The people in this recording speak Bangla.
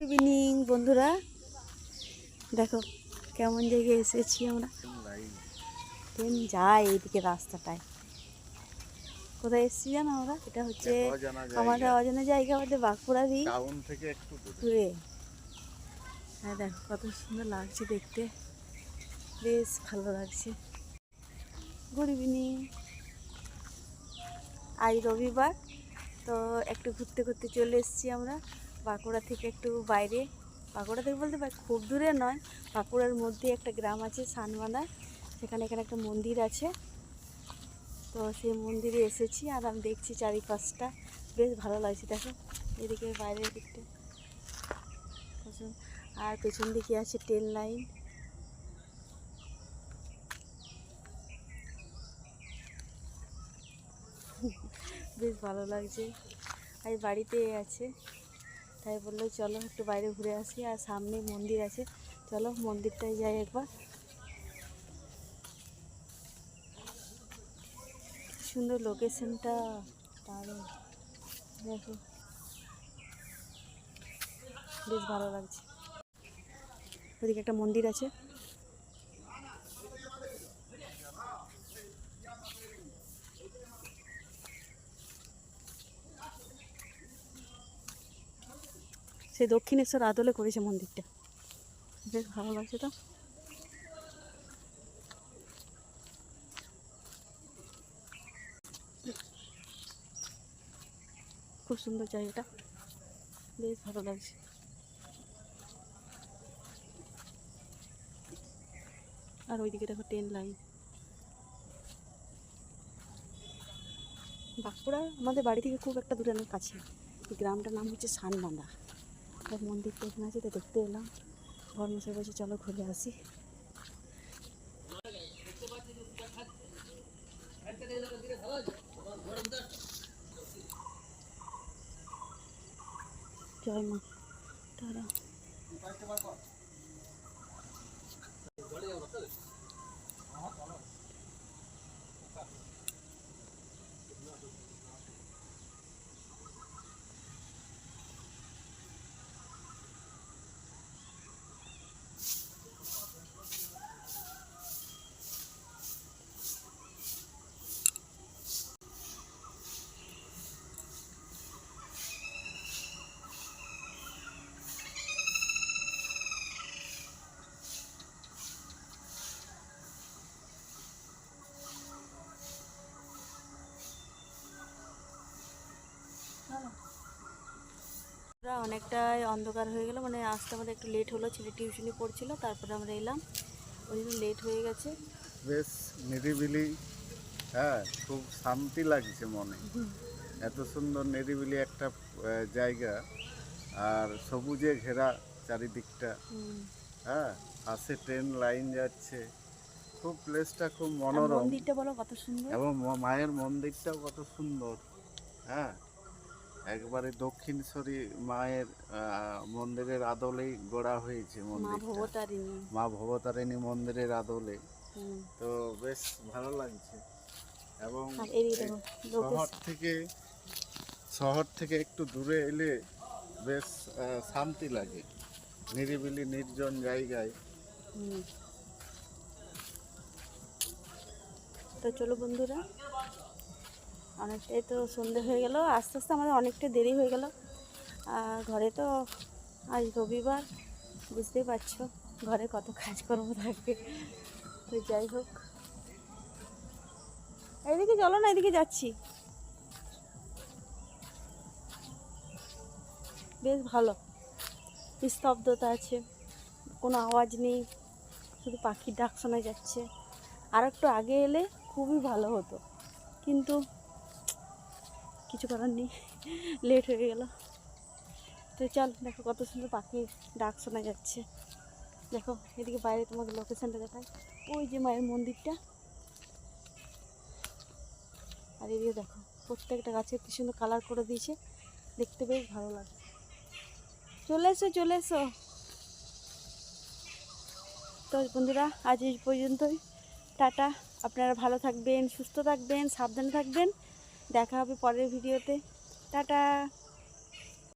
ইভিনিং বন্ধুরা। দেখো কেমন জায়গায় এসেছি আমরা। ট্রেন যায় এইদিকে রাস্তাটায়। কোথায় এসেছি জানো আমরা? এটা হচ্ছে আমাদের অজানা জায়গা আমাদের বাঁকুড়ারই থেকে একটু দূরে। হ্যাঁ দেখো কত সুন্দর লাগছে দেখতে। বেশ ভালো লাগছে। গুড ইভিনিং আজ রবিবার তো একটু ঘুরতে ঘুরতে চলে এসেছি আমরা। বাঁকুড়া থেকে একটু বাইরে। বাঁকুড়া থেকে বলতে খুব দূরে নয়, বাঁকুড়ার মধ্যে একটা গ্রাম আছে সানবাঁধা সেখানে এখানে একটা মন্দির আছে। তো সেই মন্দিরে এসেছি আর আমি দেখছি চারিপাশটা। বেশ ভালো লাগছে, দেখো। এদিকে বাইরের দিকটা। আর পেছন দিকে আছে ট্রেন লাইন। বেশ ভালো লাগছে। আর বাড়িতে আছে। তাই বলল, চলো একটু বাইরে ঘুরে আসি, আর সামনে মন্দির আছে। চলো মন্দিরটায় যাই একবার। সুন্দর লোকেশনটা দারুণ। দেখো। বেশ ভালো লাগছে। ওদিকে একটা মন্দির আছে। সেই দক্ষিণেশ্বর আদলে করেছে মন্দিরটা। বেশ ভালো লাগছে তো। খুব সুন্দর জায়গাটা। বেশ ভালো লাগছে। আর ওইদিকে দেখো ট্রেন লাইন বাঁকুড়া আমাদের বাড়ি থেকে খুব একটা দূরে নয় কাছে গ্রামটার নাম হচ্ছে সানবাঁধা। আর মন্দিরটা এখানে আছে তো দেখতে এলাম। ঘর মশাই বসে চলো ঘুরে আসি। জয় মা তারা অনেকটাই অন্ধকার হয়ে গেল মানে আসতে আমাদের একটু লেট হলো ছেলে টিউশনি পড়ছিল তারপরে আমরা এলাম। ওই জন্য লেট হয়ে গেছে। বেশ নিরিবিলি হ্যাঁ খুব শান্তি লাগছে মনে। এত সুন্দর নিরিবিলি একটা জায়গা আর সবুজে ঘেরা চারিদিকটা। হ্যাঁ পাশে ট্রেন লাইন যাচ্ছে। খুব প্লেসটা খুব মনোরম। মন্দিরটা বলো কত সুন্দর। এবং মায়ের মন্দিরটাও কত সুন্দর। হ্যাঁ একবারে দক্ষিণেশ্বরী মায়ের মন্দিরের আদলেই গড়া হয়েছে মা ভবতারিণী। মা ভবতারিণী মন্দিরের আদলে। তো বেশ ভালো লাগছে। এবং শহর থেকে শহর থেকে একটু দূরে এলে বেশ শান্তি লাগে। নিরিবিলি নির্জন জায়গায়। তো চলো বন্ধুরা অনেকটাই তো সন্ধে হয়ে গেল, আস্তে আস্তে আমাদের অনেকটা দেরি হয়ে গেল। ঘরে তো আজ রবিবার, বুঝতেই পারছ, ঘরে কত কাজকর্ম থাকে তো যাই হোক। এদিকে চলো না এদিকে যাচ্ছি। বেশ ভালো, নিস্তব্ধতা আছে, কোনো আওয়াজ নেই, শুধু পাখির ডাক শোনা যাচ্ছে। আর একটু আগে এলে খুবই ভালো হতো, কিন্তু কিছু করার নেই লেট হয়ে গেল। তো চল, দেখো কত সুন্দর পাখির ডাক শোনা যাচ্ছে। দেখো, এদিকে বাইরে তোমাকে লোকেশানটা দেখায় ওই যে মায়ের মন্দিরটা। আর এদিকে দেখো, প্রত্যেকটা গাছে কি সুন্দর কালার করে দিয়েছে। দেখতে বেশ ভালো লাগে। চলে এসো চলে এসো। তো বন্ধুরা, আজ এই পর্যন্তই। টাটা। আপনারা ভালো থাকবেন, সুস্থ থাকবেন, সাবধানে থাকবেন। দেখা হবে পরের ভিডিওতে। টাটা।